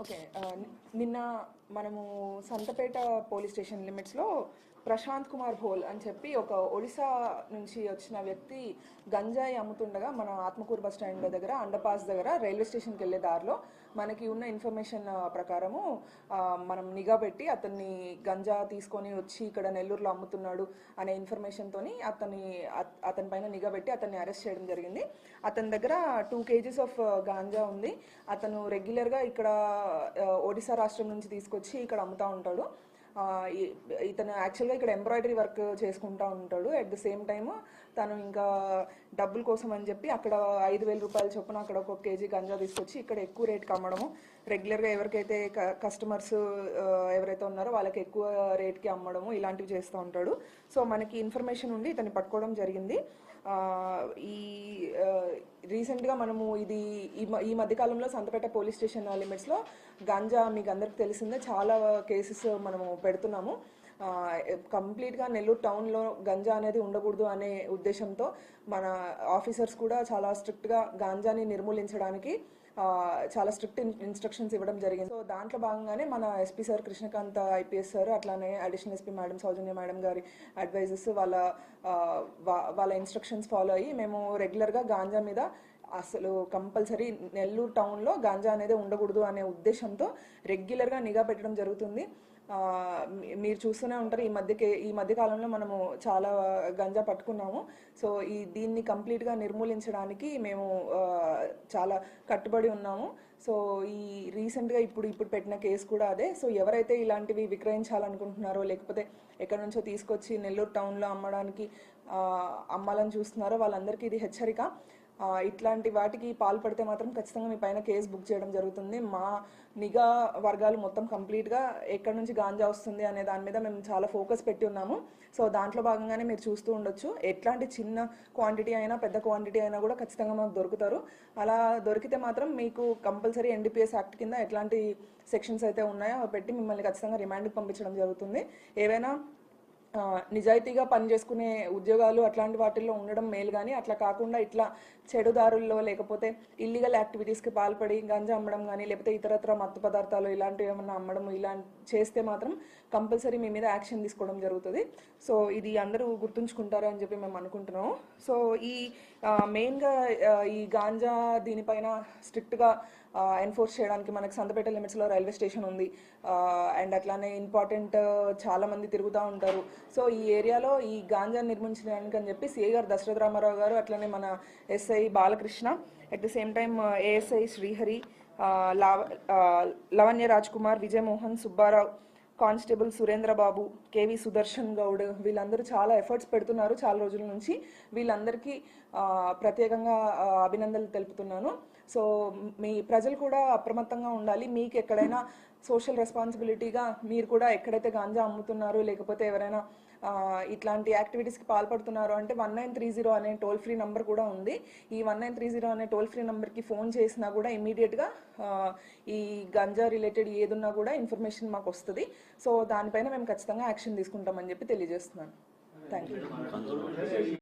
Okay నిన్న మనము Santhapeta police station లిమిట్స్లో ప్రశాంత్ కుమార్ భోల్ అని చెప్పి ఒక ఒడిశా నుంచి వచ్చిన వ్యక్తి గంజాయి అమ్ముతుండగా మన ఆత్మకూరు బస్ స్టాండ్ దగ్గర అండర్పాస్ దగ్గర రైల్వే స్టేషన్కి వెళ్ళే దారిలో మనకి ఉన్న ఇన్ఫర్మేషన్ ప్రకారము మనం నిఘా పెట్టి అతన్ని గంజా తీసుకొని వచ్చి ఇక్కడ నెల్లూరులో అమ్ముతున్నాడు అనే ఇన్ఫర్మేషన్తోని అతని అత- అతని పైన నిఘా పెట్టి అతన్ని అరెస్ట్ చేయడం జరిగింది. అతని దగ్గర టూ కేజీస్ ఆఫ్ గాంజా ఉంది. అతను రెగ్యులర్గా ఇక్కడ ఒడిశా రాష్ట్రం నుంచి తీసుకొచ్చి ఇక్కడ అమ్ముతూ ఉంటాడు. ఇతను యాక్చువల్గా ఇక్కడ ఎంబ్రాయిడరీ వర్క్ చేసుకుంటా ఉంటాడు. అట్ ద సేమ్ టైమ్ తను ఇంకా డబ్బుల కోసం అని చెప్పి అక్కడ ఐదు వేల రూపాయల చొప్పున అక్కడ ఒక కేజీ గంజా తీసుకొచ్చి ఇక్కడ ఎక్కువ రేట్కి అమ్మడము. రెగ్యులర్గా ఎవరికైతే కస్టమర్స్ ఎవరైతే ఉన్నారో వాళ్ళకి ఎక్కువ రేట్కి అమ్మడము ఇలాంటివి చేస్తూ ఉంటాడు. సో మనకి ఇన్ఫర్మేషన్ ఉండి ఇతన్ని పట్టుకోవడం జరిగింది. ఈ రీసెంట్గా మనము ఇది ఈ మ- ఈ మధ్యకాలంలో సంతపేట పోలీస్ స్టేషన్ లిమిట్స్లో గంజా మీకు అందరికి తెలిసిందే చాలా కేసెస్ మనము పెడుతున్నాము. కంప్లీట్గా నెల్లూరు టౌన్లో గంజా అనేది ఉండకూడదు అనే ఉద్దేశంతో మన ఆఫీసర్స్ కూడా చాలా స్ట్రిక్ట్గా గాంజాని నిర్మూలించడానికి చాలా స్ట్రిక్ట్ ఇన్స్ట్రక్షన్స్ ఇవ్వడం జరిగింది. సో దాంట్లో భాగంగానే మన SP sir Krishnakanth IPS sir అట్లానే additional SP madam Soujanya madam గారి అడ్వైజెస్ వాళ్ళ వాళ్ళ ఇన్స్ట్రక్షన్స్ ఫాలో అయ్యి మేము రెగ్యులర్గా గాంజా మీద అసలు కంపల్సరీ నెల్లూరు టౌన్లో గాంజా అనేది ఉండకూడదు అనే ఉద్దేశంతో రెగ్యులర్గా నిఘా పెట్టడం జరుగుతుంది. మీరు చూస్తూనే ఉంటారు ఈ మధ్యకే ఈ మధ్య కాలంలో మనము చాలా గంజా పట్టుకున్నాము. సో ఈ దీన్ని కంప్లీట్గా నిర్మూలించడానికి మేము చాలా కట్టుబడి ఉన్నాము. సో ఈ రీసెంట్గా ఇప్పుడు ఇప్పుడు పెట్టిన కేసు కూడా అదే. సో ఎవరైతే ఇలాంటివి విక్రయించాలనుకుంటున్నారో లేకపోతే ఎక్కడి నుంచో తీసుకొచ్చి నెల్లూరు టౌన్లో అమ్మడానికి అమ్మాలని చూస్తున్నారో వాళ్ళందరికీ ఇది హెచ్చరిక. ఇట్లాంటి వాటికి పాల్పడితే మాత్రం ఖచ్చితంగా మీ పైన కేసు బుక్ చేయడం జరుగుతుంది. మా నిఘా వర్గాలు మొత్తం కంప్లీట్గా ఎక్కడి నుంచి గాంజా వస్తుంది అనే దాని మీద మేము చాలా ఫోకస్ పెట్టి ఉన్నాము. సో దాంట్లో భాగంగానే మీరు చూస్తూ ఉండొచ్చు. ఎట్లాంటి చిన్న క్వాంటిటీ అయినా పెద్ద క్వాంటిటీ అయినా కూడా ఖచ్చితంగా మాకు దొరుకుతారు. అలా దొరికితే మాత్రం మీకు కంపల్సరీ ఎన్డీపీఎస్ యాక్ట్ కింద ఎట్లాంటి సెక్షన్స్ అయితే ఉన్నాయో అవి పెట్టి మిమ్మల్ని ఖచ్చితంగా రిమాండ్కి పంపించడం జరుగుతుంది. ఏవైనా నిజాయితీగా పనిచేసుకునే ఉద్యోగాలు అట్లాంటి వాటిల్లో ఉండడం మేలు కానీ అట్లా కాకుండా ఇట్లా చెడుదారుల్లో లేకపోతే ఇల్లీగల్ యాక్టివిటీస్కి పాల్పడి గంజా అమ్మడం కానీ లేకపోతే ఇతరత్ర మత్తు పదార్థాలు ఇలాంటివి ఏమన్నా అమ్మడం ఇలా చేస్తే మాత్రం కంపల్సరీ మీ మీద యాక్షన్ తీసుకోవడం జరుగుతుంది. సో ఇది అందరూ గుర్తుంచుకుంటారు అని చెప్పి మేము అనుకుంటున్నాము. సో ఈ మెయిన్గా ఈ గాంజా దీనిపైన స్ట్రిక్ట్గా ఎన్ఫోర్స్ చేయడానికి మనకి సంతపేట లిమిట్స్లో రైల్వే స్టేషన్ ఉంది. అండ్ అట్లానే ఇంపార్టెంట్ చాలామంది తిరుగుతూ ఉంటారు. సో ఈ ఏరియాలో ఈ గాంజా నిర్మించడానికి అని చెప్పి సిఐ గారు దశరథ రామారావు గారు అట్లానే మన SI Balakrishna at the same time ASI Srihari లావ Lavanya Raj Kumar Vijayamohan Subbarao constable Surendrababu K V Sudarshan Goud వీళ్ళందరూ చాలా ఎఫర్ట్స్ పెడుతున్నారు చాలా రోజుల నుంచి. వీళ్ళందరికీ ప్రత్యేకంగా అభినందనలు తెలుపుతున్నాను. సో మీ ప్రజలు కూడా అప్రమత్తంగా ఉండాలి. మీకు ఎక్కడైనా సోషల్ రెస్పాన్సిబిలిటీగా మీరు కూడా ఎక్కడైతే గాంజా అమ్ముతున్నారు లేకపోతే ఎవరైనా ఇట్లాంటి యాక్టివిటీస్కి పాల్పడుతున్నారు అంటే వన్ నైన్ త్రీ జీరో అనే టోల్ ఫ్రీ నెంబర్ కూడా ఉంది. ఈ వన్ నైన్ త్రీ జీరో అనే టోల్ ఫ్రీ నెంబర్కి ఫోన్ చేసినా కూడా ఇమీడియట్గా ఈ గంజా రిలేటెడ్ ఏదున్నా కూడా ఇన్ఫర్మేషన్ మాకు వస్తుంది. సో దానిపైన మేము ఖచ్చితంగా యాక్షన్ తీసుకుంటామని చెప్పి తెలియజేస్తున్నాను. Thank you